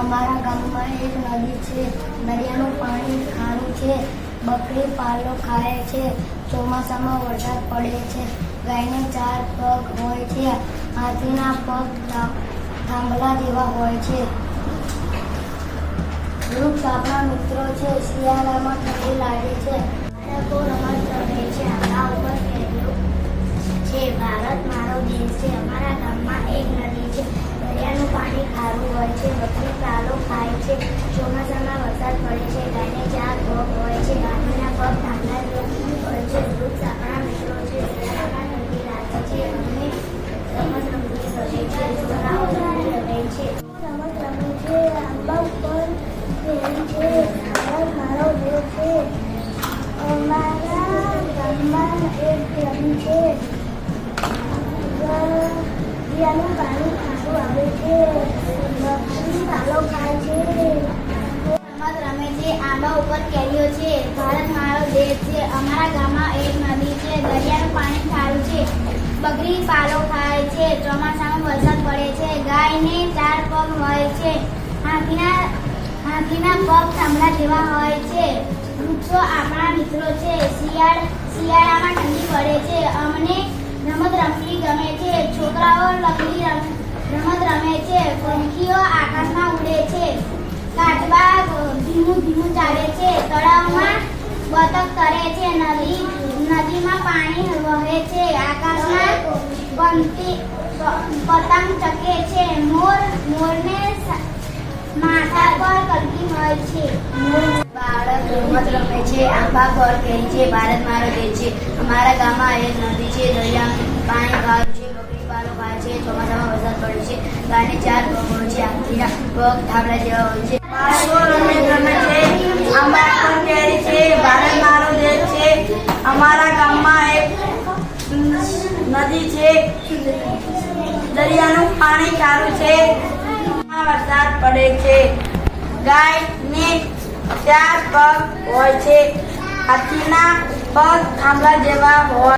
અમારા ગામમાં એક નદી છે, દરિયાનું પાણી ખારું છે, બકરી પાલો ખાય છે, ચોમાસામાં વરસાદ પડે છે, ગાયને ચાર પગ હોય છે, હાથીના પગ થાંભલા જેવા હોય છે. વૃક્ષ આપણા મિત્રો છે, શિયાળામાં ઠંડી લાગે છે. બાળકો ગામમાં એક નદી છે. દરિયાનું પાણી ખારું હોય છે બકરી કાળો ખાય છે. ચોમાસામાં વરસાદ પડે છે, ગાયને ચાર પગ હોય છે. ગામના પગ ધાંગા જેવા હોય છે. વૃક્ષ આપણા મિત્રો છે. શિયાળામાં ઠંડી છે. અને રમત રમતી છે. છોકરાઓ છે. રમત રમે છે. આંબા એક છે. રમત રમે છે આંબા ઉપર કેરીઓ છે. ભારત મારો દેશ છે. અમારા ગામમાં એક નદી છે. દરિયાનું પાણી ખારું છે. બકરી પાલો ખાય છે. ચોમાસામાં વરસાદ પડે છે. ગાયને ચાર પગ હોય છે. હાથીના હાથીના પગ ચામડા જેવા હોય છે. વૃક્ષો આપણા મિત્રો છે. શિયાળ, શિયાળામાં ઠંડી પડે છે. અમને રમવી ગમે છે. છોકરાઓ લંગડી રમત રમે છે. પંખીઓ આકાશમાં ઉડે છે. કાચબા ધીમું ધીમું ચાલે છે. તળાવમાં બતક તરે છે. નદી, નદીમાં પાણી વહે છે. આકાશમાં પતંગ ચકે છે. મોર, મોરને માથા પર કલકી હોય છે. બાળક રમત રમે છે. આંબા પર કહે છે ભારત મારો દેશ છે. અમારા ગામમાં એક નદી છે. દરિયા પાણી ખારું છે બકરી પાલો ખાય છે, ચોમાસામાં વરસાદ પડે છે, ગાયને ચાર પગ છે હાથીના પગ થાંભલા જેવા હોય છે. અમારા ગામમાં એક નદી છે, દરિયાનું પાણી સારું છે વરસાદ પડે છે. ગાયને ચાર પગ હોય છે, હાથીના પગ થાંભલા જેવા હોય